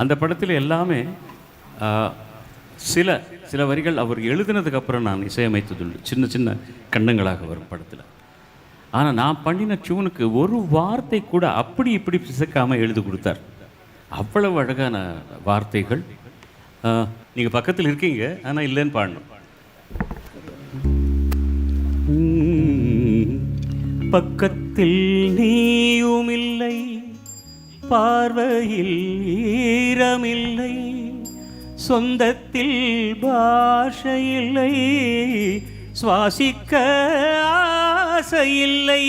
அந்த படத்தில் எல்லாமே சில சில வரிகள் அவர் எழுதினதுக்கப்புறம் நான் இசையமைத்ததுண்டு. சின்ன சின்ன கண்டங்களாக வரும் படத்தில். ஆனால் நான் பண்ணின டியூனுக்கு ஒரு வார்த்தை கூட அப்படி இப்படி பிசக்காமல் எழுதி கொடுத்தார். அவ்வளவு அழகான வார்த்தைகள். நீங்கள் பக்கத்தில் இருக்கீங்க ஆனால் இல்லைன்னு பாடணும். பக்கத்தில் நீயும் இல்லை. பார்வையில் ஈரமில்லை சொந்தத்தில் பாஷையில்லை சுவாசிக்க ஆசையில்லை.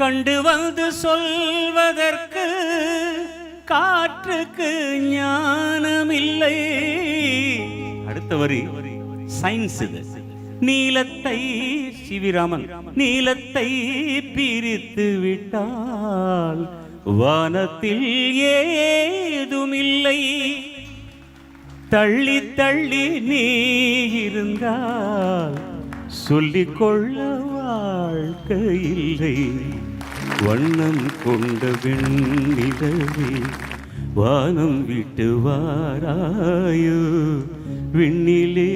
கண்டு வந்து சொல்வதற்கு காற்றுக்கு ஞானமில்லை. அடுத்த வரி சயின்ஸ் இது. நீலத்தை சிவிராமன் நீலத்தை பிரித்து விட்டால் வானத்தில் ஏதுமில்லை. தள்ளி தள்ளி நீ இருந்தால் சொல்லிக்கொள்ள வாழ்க்கை இல்லை. வண்ணம் கொண்ட வெண்ணிலவே வானம் விட்டு வாராயோ. விண்ணிலே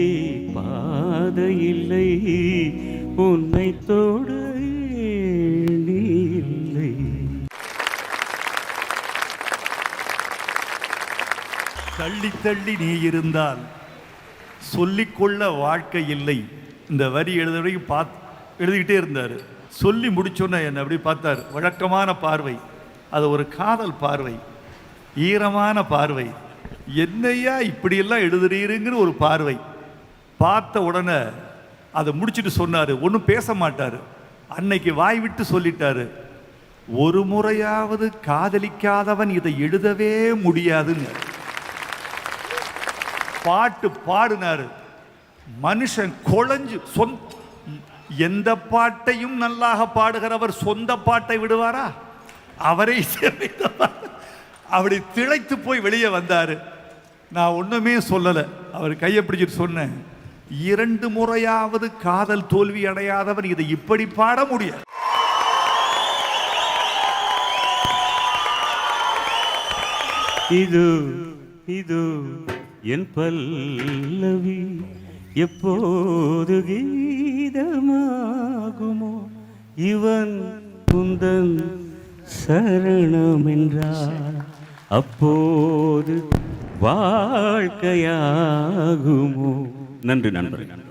பாதையில்லை உன்னை தோடு தள்ளி தள்ளி நீ இருந்தால் சொல்லிக்கொள்ள வாழ்க்கை இல்லை. இந்த வரி எழுத வரைக்கும் பார்த்து எழுதிக்கிட்டே இருந்தார். சொல்லி முடிச்சோன்னே என்னை அப்படி பார்த்தார். வழக்கமான பார்வை. அது ஒரு காதல் பார்வை. ஈரமான பார்வை. என்னையா இப்படியெல்லாம் எழுதுறீருங்கிற ஒரு பார்வை. பார்த்த உடனே அதை முடிச்சுட்டு சொன்னார். ஒன்றும் பேச மாட்டார். அன்னைக்கு வாய் விட்டு சொல்லிட்டாரு. ஒரு முறையாவது காதலிக்காதவன் இதை எழுதவே முடியாதுன்னு. பாட்டு பாடினாரு. மனுஷன் குழஞ்சு சொந்த எந்த பாட்டையும் நல்லாக பாடுகிறவர் சொந்த பாட்டை விடுவாரா? அவரை இசையமைத்தவர். அப்படி திளைத்து போய் வெளியே வந்தார். நான் ஒன்றுமே சொல்லலை. அவர் கையை பிடிச்சிட்டு சொன்னேன் இரண்டு முறையாவது காதல் தோல்வி அடையாதவர் இதை இப்படி பாட முடியாது. இது இது என் பல்லவி எப்போது கீதமாகுமோ இவன் குந்தன் சரணம் என்றார் அப்போது வாழ்க்கையாகுமோ. நன்றி நண்பர்கள்.